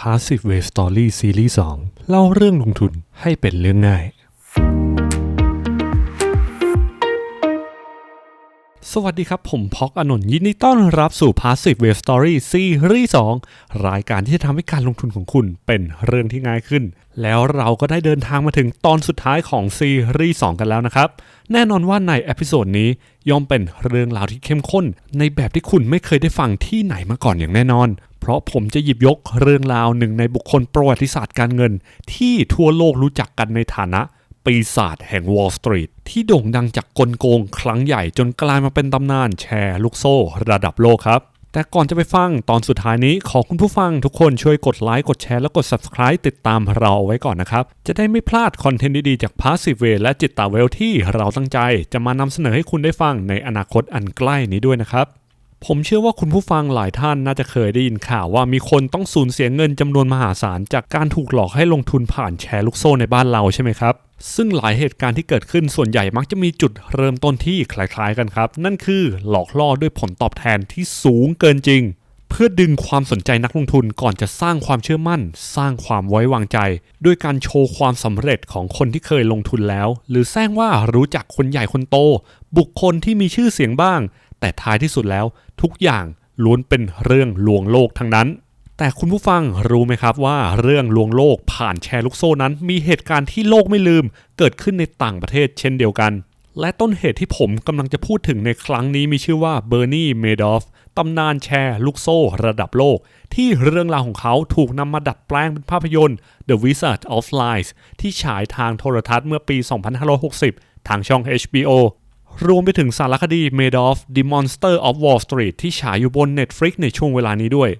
Passive Way Story ซีรีส์2เล่าเรื่องลงทุนให้เป็นเรื่องง่าย สวัสดีครับ ผมพ็อกอนนท์ยินดีต้อนรับสู่ Passive Way Story ซีรีส์2รายการที่จะทำให้การลงทุนของคุณเป็นเรื่องที่ง่ายขึ้น แล้วเราก็ได้เดินทางมาถึงตอนสุดท้ายของซีรีส์2กันแล้วนะครับ แน่นอนว่าในเอพิโซดนี้ย่อมเป็นเรื่องราวที่เข้มข้น ในแบบที่คุณไม่เคยได้ฟังที่ไหนมาก่อนอย่างแน่นอน เพราะผมจะหยิบยกเรื่องราวหนึ่งในบุคคลประวัติศาสตร์การเงิน ที่ทั่วโลกรู้จักกันในฐานะปีศาจแห่งวอลล์สตรีทที่โด่งดังจากกลโกงครั้งใหญ่จนกลายมาเป็นตำนานแชร์ลูกโซ่ระดับโลกครับ แต่ก่อนจะไปฟังตอนสุดท้ายนี้ขอคุณผู้ฟังทุกคนช่วยกดไลค์กดแชร์และกด subscribe ติดตามเราเอาไว้ก่อนนะครับ จะได้ไม่พลาดคอนเทนต์ดีๆจาก Passive Way และจิตตาเวลที่เราตั้งใจ จะมานำเสนอให้คุณได้ฟังในอนาคตอันใกล้นี้ด้วยนะครับ ผมเชื่อว่าคุณผู้ฟังหลายท่านน่าจะเคยได้ยินข่าวว่ามีคนต้องสูญเสียเงินจำนวนมหาศาล จากการถูกหลอกให้ลงทุนผ่านแชร์ลูกโซ่ในบ้านเราใช่ไหมครับ ซึ่งหลายเหตุการณ์ที่เกิดขึ้นส่วนใหญ่มักจะมีจุดเริ่มต้นที่คล้ายๆกันครับ นั่นคือหลอกล่อด้วยผลตอบแทนที่สูงเกินจริง เพื่อดึงความสนใจนักลงทุนก่อนจะสร้างความเชื่อมั่น สร้างความไว้วางใจ ด้วยการโชว์ความสำเร็จของคนที่เคยลงทุนแล้ว หรือแซงว่ารู้จักคนใหญ่คนโต บุคคลที่มีชื่อเสียงบ้าง แต่ท้ายที่สุดแล้วทุกอย่างล้วนเป็นเรื่องลวงโลกทั้งนั้น แต่คุณผู้ฟังรู้ไหมครับว่าเรื่องลวงโลกผ่านแชร์ลูกโซ่นั้น มีเหตุการณ์ที่โลกไม่ลืม เกิดขึ้นในต่างประเทศเช่นเดียวกัน และต้นเหตุที่ผมกำลังจะพูดถึงในครั้งนี้มีชื่อว่าเบอร์นีเมดอฟตำนานแชร์ลูกโซ่ระดับโลก ที่เรื่องราวของเขาถูกนำมาดัดแปลงเป็นภาพยนตร์ The Wizard of Lies ที่ฉายทางโทรทัศน์เมื่อปี 2560 ทางช่อง HBO รวมไปถึงสารคดี Made of The Monster of Wall Street ที่ฉายอยู่บน Netflix ในช่วงเวลานี้ด้วย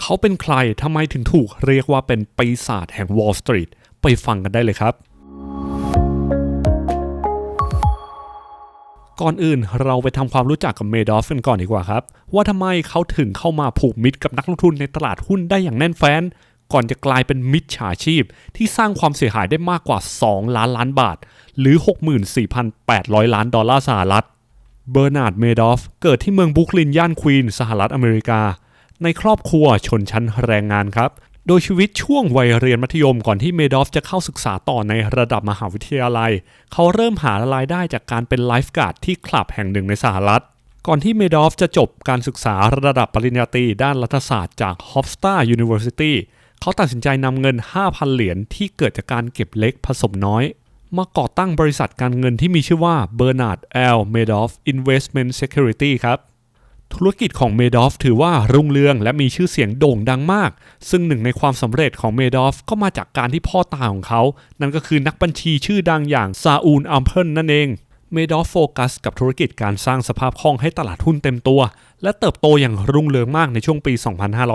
เขาเป็นใครทำไมถึงถูกเรียกว่าเป็นปีศาจแห่ง Wall Street ไปฟังกันได้เลยครับ ก่อนอื่นเราไปทำความรู้จักกับเมดอฟกันก่อนดีกว่าครับ ว่าทำไมเขาถึงเข้ามาผูกมิตรกับนักลงทุนในตลาดหุ้นได้อย่างแน่นแฟ้น ก่อนจะกลายเป็นมิจฉาชีพที่สร้างความเสียหายได้มากกว่า 2 ล้านล้านบาท หรือ 64,800 ล้านดอลลาร์สหรัฐ เบอร์นาร์ดเมดอฟเกิดที่เมืองบรุกลินย่านควีนสหรัฐอเมริกา ในครอบครัวชนชั้นแรงงานครับ โดยชีวิตช่วงวัยเรียนมัธยมก่อนที่เมดอฟจะเข้าศึกษาต่อในระดับมหาวิทยาลัย เขาเริ่มหารายได้จากการเป็นไลฟ์การ์ดที่คลับแห่งหนึ่งในสหรัฐก่อนที่เมดอฟจะจบการศึกษาระดับปริญญาตรีด้านรัฐศาสตร์จาก Hofstra University เขาตัดสินใจนำเงิน 5,000 เหรียญที่เกิดจากการเก็บเล็กผสมน้อย มาก่อตั้งบริษัทการเงินที่มีชื่อว่า Bernard L. Madoff Investment Security ครับธุรกิจของเมดอฟถือว่ารุ่งเรืองและมีชื่อเสียงโด่งดังมาก ซึ่งหนึ่งในความสำเร็จของเมดอฟก็มาจากการที่พ่อตาของเขา นั่นก็คือนักบัญชีชื่อดังอย่างซาอูลอัมเพิลนั่นเองเมดอฟโฟกัสกับธุรกิจการสร้างสภาพคล่องให้ตลาดหุ้นเต็มตัว และเติบโตอย่างรุ่งเรืองมากในช่วงปี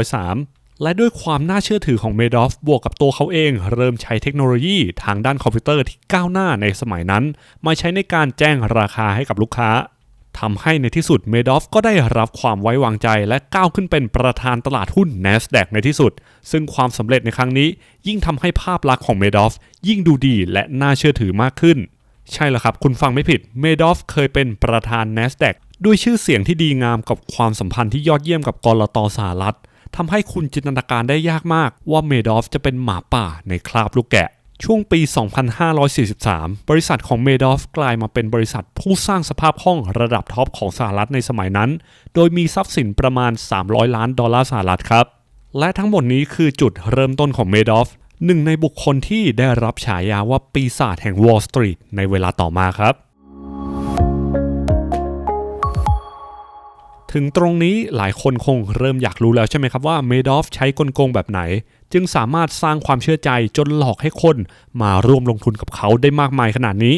2503 และด้วยความน่าเชื่อถือของเมดอฟบวกกับตัวเขาเอง เริ่มใช้เทคโนโลยีทางด้านคอมพิวเตอร์ที่ก้าวหน้าในสมัยนั้น มาใช้ในการแจ้งราคาให้กับลูกค้าทำให้ในที่สุดเมดอฟก็ได้รับความไว้วางใจ และก้าวขึ้นเป็นประธานตลาดหุ้น NASDAQ ในที่สุด ซึ่งความสำเร็จในครั้งนี้ ยิ่งทำให้ภาพลักษณ์ของเมดอฟยิ่งดูดีและน่าเชื่อถือมากขึ้น ใช่แล้วครับ คุณฟังไม่ผิดเมดอฟเคยเป็นประธาน NASDAQ ด้วยชื่อเสียงที่ดีงามกับความสัมพันธ์ที่ยอดเยี่ยมกับกรตสหรัฐ ทำให้คุณจินตนาการได้ยากมากว่าเมดอฟจะเป็นหมาป่าในคราบลูกแกะ ช่วงปี 2543 บริษัทของเมดอฟกลายมาเป็นบริษัทผู้สร้างสภาพคล่องระดับท็อปของสหรัฐในสมัยนั้น โดยมีทรัพย์สินประมาณ 300 ล้านดอลลาร์สหรัฐครับ และทั้งหมดนี้คือจุดเริ่มต้นของเมดอฟหนึ่งในบุคคลที่ได้รับฉายาว่าปีศาจแห่งวอลล์สตรีทในเวลาต่อมาครับ ถึงตรงนี้หลายคนคงเริ่มอยากรู้แล้วใช่ไหมครับว่าเมดอฟใช้กลโกงแบบไหน จึงสามารถสร้างความเชื่อใจจนหลอกให้คนมาร่วมลงทุนกับเขาได้มากมายขนาดนี้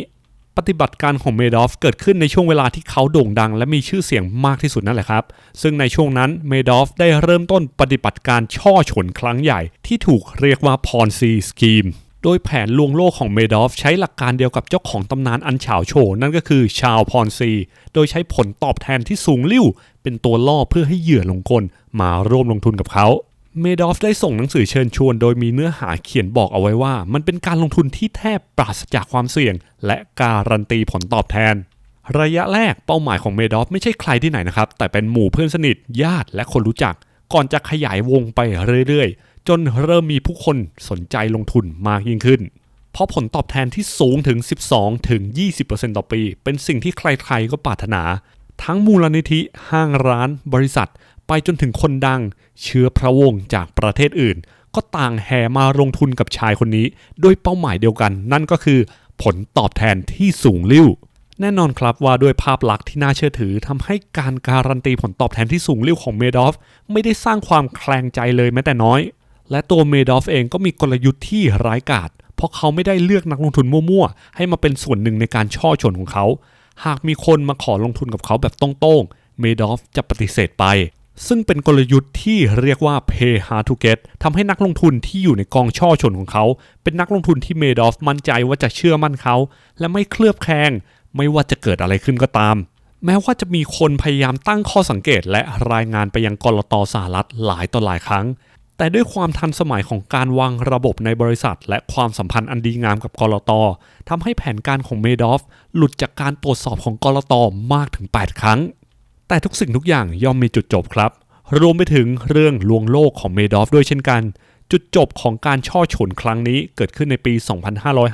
ปฏิบัติการของเมดอฟเกิดขึ้นในช่วงเวลาที่เขาโด่งดัง และมีชื่อเสียงมากที่สุดนั่นแหละครับ ซึ่งในช่วงนั้นเมดอฟได้เริ่มต้นปฏิบัติการช่อฉนครั้งใหญ่ที่ถูกเรียกว่าพรซีสกีม โดยแผนลวงโลกของเมดอฟใช้หลักการเดียวกับเจ้าของตำนานอันเฉาโฉนั่นก็คือชาวพรซี โดยใช้ผลตอบแทนที่สูงลิ่ว เป็นตัวล่อเพื่อให้เหยื่อลงกลมาร่วมลงทุนกับเขาเมดอฟได้ส่งหนังสือเชิญชวน โดยมีเนื้อหาเขียนบอกเอาไว้ว่า มันเป็นการลงทุนที่แทบปราศจากความเสี่ยง และการันตีผลตอบแทน ระยะแรกเป้าหมายของเมดอฟไม่ใช่ใครที่ไหนนะครับ แต่เป็นหมู่เพื่อนสนิทญาติและคนรู้จัก ก่อนจะขยายวงไปเรื่อยๆ จนเริ่มมีผู้คนสนใจลงทุนมากยิ่งขึ้น เพราะผลตอบแทนที่สูงถึง 12 ถึง 20%ต่อปี เป็นสิ่งที่ใครๆก็ปรารถนา ทั้งมูลนิธิห้างร้าน บริษัท ไปจนถึงคนดัง เชื้อพระวงศ์จากประเทศอื่น ก็ต่างแห่มาลงทุนกับชายคนนี้ โดยเป้าหมายเดียวกัน นั่นก็คือ ผลตอบแทนที่สูงลิ่วแน่นอนครับว่าด้วยภาพลักษณ์ที่น่าเชื่อถือทำให้การการันตีผลตอบแทนที่สูงลิ่วของเมดอฟ ไม่ได้สร้างความแคลงใจเลยแม้แต่น้อย และตัวเมดอฟเองก็มีกลยุทธ์ที่ร้ายกาจเพราะเขาไม่ได้เลือกนักลงทุนมั่วๆ ให้มาเป็นส่วนหนึ่งในการช่อชนของเขา หากมีคนมาขอลงทุนกับเขาแบบตรงๆ เมดอฟจะปฏิเสธไป ซึ่งเป็นกลยุทธ์ที่เรียกว่า pay hard to get ทำให้นักลงทุนที่อยู่ในกองช่อชนของเขา เป็นนักลงทุนที่เมดอฟมั่นใจว่าจะเชื่อมั่นเขา และไม่เคลือบแคลงไม่ว่าจะเกิดอะไรขึ้นก็ตามแม้ว่าจะมีคนพยายามตั้งข้อสังเกตและรายงานไปยังกรตสหรัฐหลายต่อหลายครั้ง แต่ด้วยความทันสมัยของการวางระบบในบริษัท และความสัมพันธ์อันดีงามกับกรตทำให้แผนการของเมดอฟหลุดจากการตรวจสอบของกรตมากถึง 8 ครั้ง แต่ทุกสิ่งทุกอย่างย่อมมีจุดจบครับ รวมไปถึงเรื่องลวงโลกของเมดอฟด้วยเช่นกัน จุดจบของการช่อฉนครั้งนี้เกิดขึ้นในปี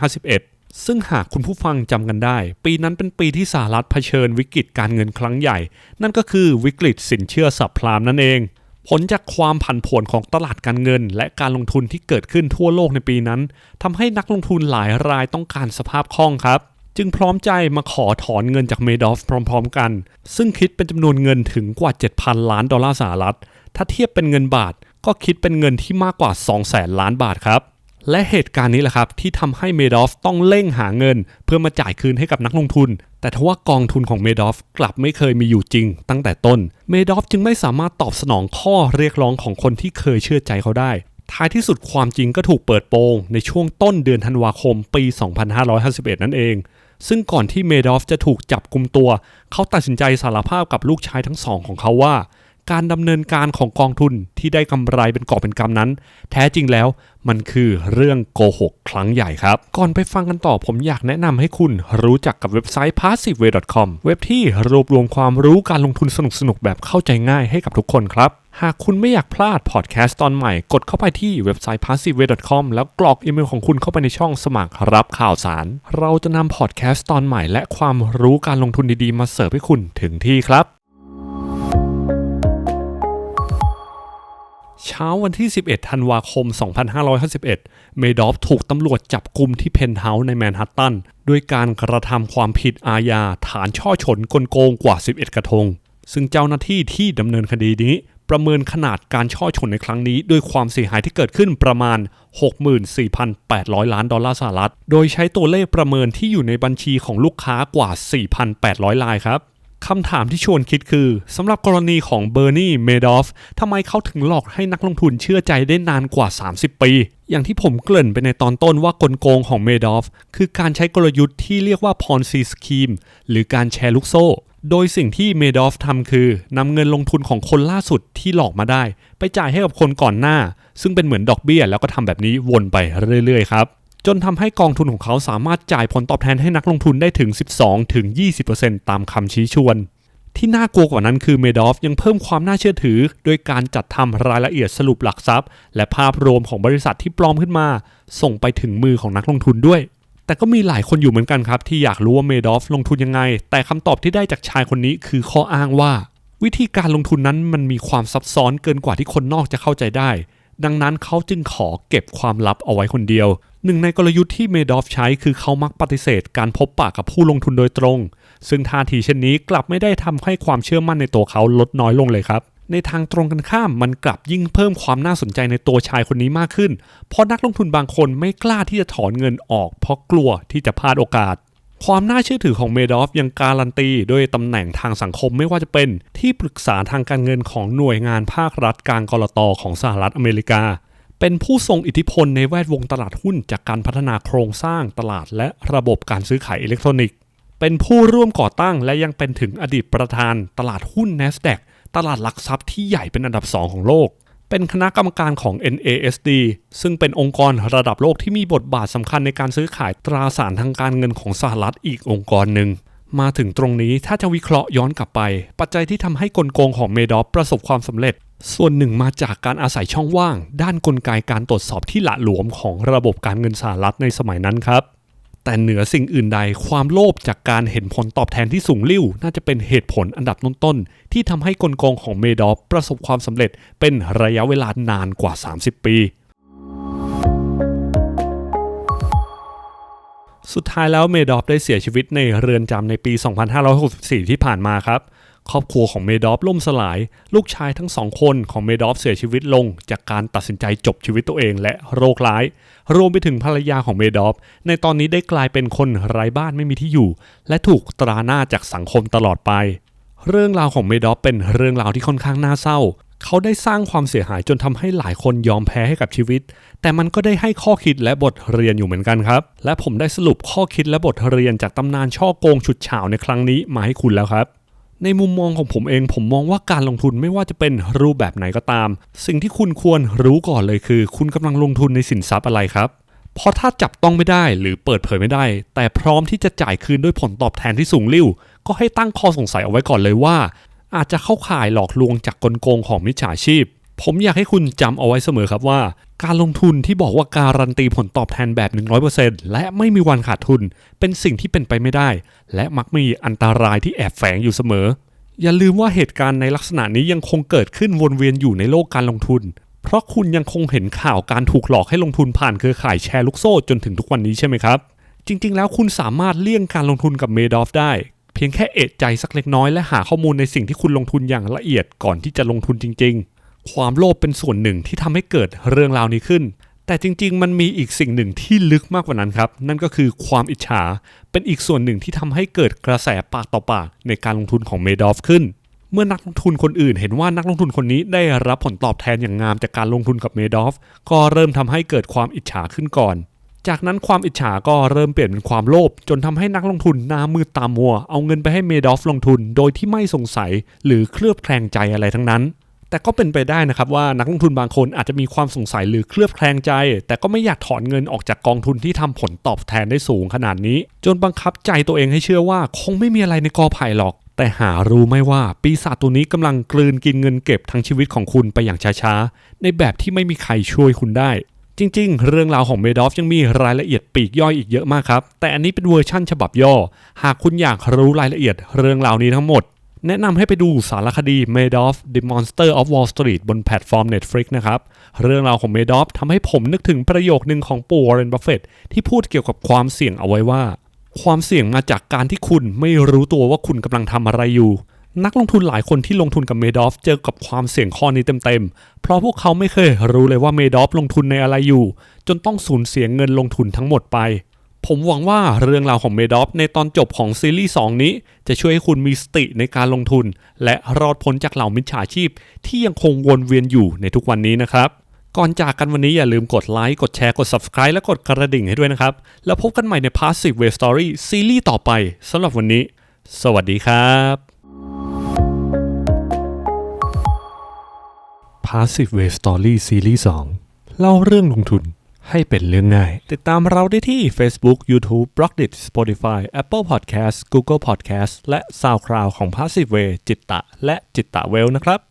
2551 ซึ่งหากคุณผู้ฟังจำกันได้ ปีนั้นเป็นปีที่สหรัฐเผชิญวิกฤตการเงินครั้งใหญ่ นั่นก็คือวิกฤตสินเชื่อสับพลามนั่นเอง ผลจากความผันผวนของตลาดการเงิน และการลงทุนที่เกิดขึ้นทั่วโลกในปีนั้นทำให้นักลงทุนหลายรายต้องการสภาพคล่องครับ จึงพร้อมใจมาขอถอนเงินจากเมดอฟพร้อม ๆ กัน ซึ่งคิดเป็นจำนวนเงินถึงกว่า 7,000 ล้านดอลลาร์สหรัฐ ถ้าเทียบเป็นเงินบาทก็คิดเป็นเงินที่มากกว่า 200,000ล้านบาทครับ และเหตุการณ์นี้แหละครับที่ทำให้เมดอฟต้องเร่งหาเงิน เพื่อมาจ่ายคืนให้กับนักลงทุน แต่ทว่ากองทุนของเมดอฟกลับไม่เคยมีอยู่จริงตั้งแต่ต้น เมดอฟจึงไม่สามารถตอบสนองข้อเรียกร้องของคนที่เคยเชื่อใจเขาได้ ท้ายที่สุดความจริงก็ถูกเปิดโปงในช่วงต้นเดือนธันวาคมปี 2551 นั่นเอง ซึ่งก่อนที่เมดอฟจะถูกจับกลุมตัว เขาตัดสินใจสารภาพกับลูกชายทั้งสองของเขาว่า การดำเนินการของกองทุนที่ได้กำไรเป็นกอบเป็นกำนั้น แท้จริงแล้วมันคือเรื่องโกหกครั้งใหญ่ครับ ก่อนไปฟังกันต่อผมอยากแนะนำให้คุณรู้จักกับเว็บไซต์ passiveway.com เว็บที่รวบรวมความรู้การลงทุนสนุกๆแบบเข้าใจง่ายให้กับทุกคนครับหากคุณไม่อยากพลาดพอดแคสต์ตอนใหม่กดเข้าไปที่เว็บไซต์ passiveway.com แล้วกรอกอีเมลของคุณเข้าไปในช่องสมัครรับข่าวสาร เราจะนำพอดแคสต์ตอนใหม่และความรู้การลงทุนดีๆ มาเสิร์ฟให้คุณถึงที่ครับ เช้าวันที่ 11 ธันวาคม 2551 เมดอฟถูกตำรวจจับกลุ่มที่เพนท์เฮาส์ในแมนฮัตตันด้วยการกระทำความผิดอาญาฐานช่อฉนกลโกงกว่า 11 กระทง ซึ่งเจ้าหน้าที่ที่ดำเนินคดีนี้ ประเมินขนาดการช่อฉนในครั้งนี้ ด้วยความเสียหายที่เกิดขึ้นประมาณ 64,800 ล้านดอลลาร์สหรัฐ โดยใช้ตัวเลขประเมินที่อยู่ในบัญชีของลูกค้ากว่า 4,800 รายครับ คำถามที่ชวนคิดคือสำหรับกรณีของเบอร์นีเมดอฟทำไมเขาถึงหลอกให้นักลงทุนเชื่อใจได้นานกว่า 30 ปี อย่างที่ผมเกริ่นไปในตอนต้นว่ากลโกงของเมดอฟคือการใช้กลยุทธ์ที่เรียกว่าพอนซีสคีมหรือการแชร์ลูกโซ่ โดยสิ่งที่เมดอฟทำคือนำเงินลงทุนของคนล่าสุดที่หลอกมาได้ ไปจ่ายให้กับคนก่อนหน้า ซึ่งเป็นเหมือนดอกเบี้ยแล้วก็ทำแบบนี้วนไปเรื่อยๆครับ จนทำให้กองทุนของเขาสามารถจ่ายผลตอบแทนให้นักลงทุนได้ถึง 12-20%ตามคำชี้ชวน ที่น่ากลัวกว่านั้นคือเมดอฟยังเพิ่มความน่าเชื่อถือ โดยการจัดทำรายละเอียดสรุปหลักทรัพย์ และภาพรวมของบริษัทที่ปลอมขึ้นมา ส่งไปถึงมือของนักลงทุนด้วย แต่ก็มีหลายคนอยู่เหมือนกันครับที่อยากรู้ว่าเมดอฟลงทุนยังไง แต่คำตอบที่ได้จากชายคนนี้คือข้ออ้างว่า วิธีการลงทุนนั้นมันมีความซับซ้อนเกินกว่าที่คนนอกจะเข้าใจได้ ดังนั้นเขาจึงขอเก็บความลับเอาไว้คนเดียว หนึ่งในกลยุทธ์ที่เมดอฟใช้คือเขามักปฏิเสธการพบปะกับผู้ลงทุนโดยตรง ซึ่งท่าทีเช่นนี้กลับไม่ได้ทำให้ความเชื่อมั่นในตัวเขาลดน้อยลงเลยครับ ในทางตรงกันข้ามมันกลับยิ่งเพิ่มความน่าสนใจในตัวชายคนนี้มากขึ้น เพราะนักลงทุนบางคนไม่กล้าที่จะถอนเงินออก เพราะกลัวที่จะพลาดโอกาสความน่าเชื่อถือของเมดอฟยังการันตีด้วยตำแหน่งทางสังคมไม่ว่าจะเป็นที่ปรึกษาทางการเงินของหน่วยงานภาครัฐกลางกรตของสหรัฐอเมริกา เป็นผู้ทรงอิทธิพลในแวดวงตลาดหุ้นจากการพัฒนาโครงสร้างตลาดและระบบการซื้อขายอิเล็กทรอนิกส์ เป็นผู้ร่วมก่อตั้งและยังเป็นถึงอดีตประธานตลาดหุ้น NASDAQ ตลาดหลักทรัพย์ที่ใหญ่เป็นอันดับ 2 ของโลก เป็นคณะกรรมการของ NASD ซึ่งเป็นองค์กรระดับโลกที่มีบทบาทสำคัญในการซื้อขายตราสารทางการเงินของสหรัฐอีกองค์กรหนึ่งมาถึงตรงนี้ถ้าจะวิเคราะห์ย้อนกลับไป ปัจจัยที่ทำให้กลโกงของเมดอฟประสบความสำเร็จ ส่วนหนึ่งมาจากการอาศัยช่องว่าง ด้านนกลไกการตรวจสอบที่หละหลวมของระบบการเงินสหรัฐในสมัยนั้นครับ แต่เหนือสิ่งอื่นใด ความโลภจากการเห็นผลตอบแทนที่สูงลิ่ว น่าจะเป็นเหตุผลอันดับต้นๆ ที่ทำให้กลโกงของเมดอฟประสบความสำเร็จเป็นระยะเวลานานกว่า 30 ปีสุดท้ายแล้วเมดอฟได้เสียชีวิตในเรือนจำในปี 2564 ที่ผ่านมาครับ ครอบครัวของเมดอฟล่มสลาย ลูกชายทั้งสองคนของเมดอฟเสียชีวิตลง จากการตัดสินใจจบชีวิตตัวเองและโรคร้าย รวมไปถึงภรรยาของเมดอฟในตอนนี้ได้กลายเป็นคนไร้บ้านไม่มีที่อยู่ และถูกตราหน้าจากสังคมตลอดไป เรื่องราวของเมดอฟเป็นเรื่องราวที่ค่อนข้างน่าเศร้า เขาได้สร้างความเสียหายจนทำให้หลายคนยอมแพ้ให้กับชีวิต แต่มันก็ได้ให้ข้อคิดและบทเรียนอยู่เหมือนกันครับ และผมได้สรุปข้อคิดและบทเรียนจากตำนานช่อโกงฉุดฉาวในครั้งนี้มาให้คุณแล้วครับ ในมุมมองของผมเอง ผมมองว่าการลงทุนไม่ว่าจะเป็นรูปแบบไหนก็ตาม สิ่งที่คุณควรรู้ก่อนเลยคือ คุณกำลังลงทุนในสินทรัพย์อะไรครับเพราะถ้าจับต้องไม่ได้หรือเปิดเผยไม่ได้ แต่พร้อมที่จะจ่ายคืนด้วยผลตอบแทนที่สูงลิ่ว ก็ให้ตั้งข้อสงสัยเอาไว้ก่อนเลยว่า อาจจะเข้าข่ายหลอกลวงจากกลโกงของมิจฉาชีพ ผมอยากให้คุณจำเอาไว้เสมอครับว่า การลงทุนที่บอกว่าการันตีผลตอบแทนแบบ 100%และไม่มีวันขาดทุน เป็นสิ่งที่เป็นไปไม่ได้ และมักมีอันตรายที่แอบแฝงอยู่เสมอ อย่าลืมว่าเหตุการณ์ในลักษณะนี้ยังคงเกิดขึ้นวนเวียนอยู่ในโลกการลงทุน เพราะคุณยังคงเห็นข่าวการถูกหลอกให้ลงทุนผ่านเครือข่ายแชร์ลูกโซ่จนถึงทุกวันนี้ใช่ไหมครับ จริง ๆ แล้วคุณสามารถเลี่ยงการลงทุนกับเมดอฟได้ เพียงแค่เอะใจสักเล็กน้อยและหาข้อมูลในสิ่งที่คุณลงทุนอย่างละเอียดก่อนที่จะลงทุนจริง ๆ ความโลภเป็นส่วนหนึ่งที่ทำให้เกิดเรื่องราวนี้ขึ้น แต่จริงๆ มันมีอีกสิ่งหนึ่งที่ลึกมากกว่านั้นครับ นั่นก็คือความอิจฉา เป็นอีกส่วนหนึ่งที่ทำให้เกิดกระแสปากต่อปากในการลงทุนของเมดอฟขึ้น เมื่อนักลงทุนคนอื่น เห็นว่านักลงทุนคนนี้ได้รับผลตอบแทนอย่างงามจากการลงทุนกับเมดอฟ ก็เริ่มทำให้เกิดความอิจฉาขึ้นก่อนจากนั้นความอิจฉาก็เริ่มเปลี่ยนเป็นความโลภจนทำให้นักลงทุนหน้ามืดตามัว เอาเงินไปให้เมดอฟลงทุน โดยที่ไม่สงสัยหรือเคลือบแคลงใจอะไรทั้งนั้น แต่ก็เป็นไปได้นะครับว่านักลงทุนบางคนอาจจะมีความสงสัยหรือเคลือบแคลงใจ แต่ก็ไม่อยากถอนเงินออกจากกองทุนที่ทำผลตอบแทนได้สูงขนาดนี้ จนบังคับใจตัวเองให้เชื่อว่าคงไม่มีอะไรในกอไผ่หรอก แต่หารู้ไม่ว่าปีศาจตัวนี้กำลังกลืนกินเงินเก็บทั้งชีวิตของคุณไปอย่างช้าๆ ในแบบที่ไม่มีใครช่วยคุณได้ จริง ๆ เรื่องราวของเมดอฟยังมีรายละเอียดปลีกย่อยอีกเยอะมากครับแต่อันนี้เป็นเวอร์ชั่นฉบับย่อ หากคุณอยากรู้รายละเอียดเรื่องราวนี้ทั้งหมด แนะนำให้ไปดูสารคดี Madoff The Monster of Wall Street บนแพลตฟอร์ม Netflix นะครับ เรื่องราวของ Madoff ทำให้ผมนึกถึงประโยคนึงของปู่ Warren Buffett ที่พูดเกี่ยวกับความเสี่ยงเอาไว้ว่า ความเสี่ยงมาจากการที่คุณไม่รู้ตัวว่าคุณกำลังทำอะไรอยู่ นักลงทุนหลายคนที่ลงทุนกับเมดอฟเจอกับความเสี่ยงข้อนี้เต็มๆ เพราะพวกเขาไม่เคยรู้เลยว่าเมดอฟลงทุนในอะไรอยู่ จนต้องสูญเสียเงินลงทุนทั้งหมดไป ผมหวังว่าเรื่องราวของเมดอฟในตอนจบของซีรีส์2นี้ จะช่วยให้คุณมีสติในการลงทุน และรอดพ้นจากเหล่ามิจฉาชีพ ที่ยังคงวนเวียนอยู่ในทุกวันนี้นะครับ ก่อนจากกันวันนี้อย่าลืมกดไลค์กดแชร์กด Subscribe และกดกระดิ่งให้ด้วยนะครับ แล้วพบกันใหม่ใน Passive Way Story ซีรีส์ต่อไปสำหรับวันนี้ สวัสดีครับ Passive Way Story ซีรีส์2เล่าเรื่องลงทุน ให้เป็นเรื่องง่าย ติดตามเราได้ที่ Facebook, YouTube, b l o g d i t Spotify, Apple Podcast, Google Podcast และ SoundCloud ของ Passive Way จิตตะ และจิตตะเวลนะครับ